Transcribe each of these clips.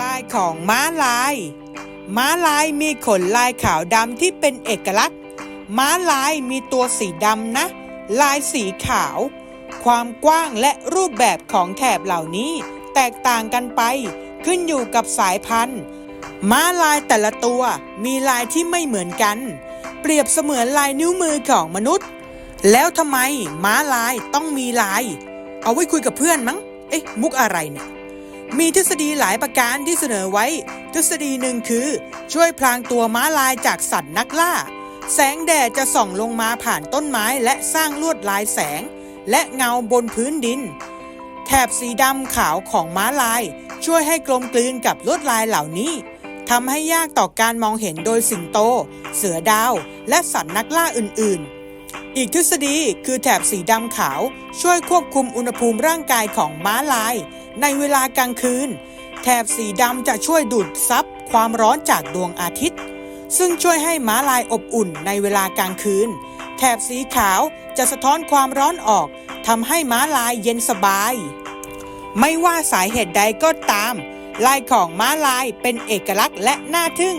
ลายของม้าลาย ม้าลายมีขนลายขาวดำที่เป็นเอกลักษณ์ ม้าลายมีตัวสีดำนะ ลายสีขาว ความกว้างและรูปแบบของแถบเหล่านี้ แตกต่างกันไปขึ้นอยู่กับสายพันธุ์ ม้าลายแต่ละตัวมีลายที่ไม่เหมือนกัน เปรียบเสมือนลายนิ้วมือของมนุษย์ แล้วทำไมม้าลายต้องมีลาย เอาไว้คุยกับเพื่อนมั้ง เอ๊ะ มุกอะไรเนี่ย มีทฤษฎีหลายประการที่เสนอไว้ ทฤษฎีหนึ่งคือ ช่วยพลางตัวม้าลายจากสัตว์นักล่า แสงแดดจะส่องลงมาผ่านต้นไม้และสร้างลวดลายแสง และเงาบนพื้นดิน แถบสีดำขาวของม้าลาย ช่วยให้กลมกลืนกับลวดลายเหล่านี้ทำให้ยากต่อการมองเห็นโดยสิงโต เสือดาว และสัตว์นักล่าอื่นๆ อีกทฤษฎีคือแถบสีดำขาว ช่วยควบคุมอุณหภูมิร่างกายของม้าลาย ในเวลากลางคืน แถบสีดำจะช่วยดูดซับความร้อนจากดวงอาทิตย์ ซึ่งช่วยให้ม้าลายอบอุ่นในเวลากลางคืน แถบสีขาวจะสะท้อนความร้อนออกทำให้ม้าลายเย็นสบาย ไม่ว่าสาเหตุใดก็ตาม ลายของม้าลายเป็นเอกลักษณ์และน่าทึ่ง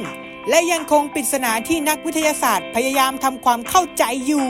และยังคงปริศนาที่นักวิทยาศาสตร์พยายามทำความเข้าใจอยู่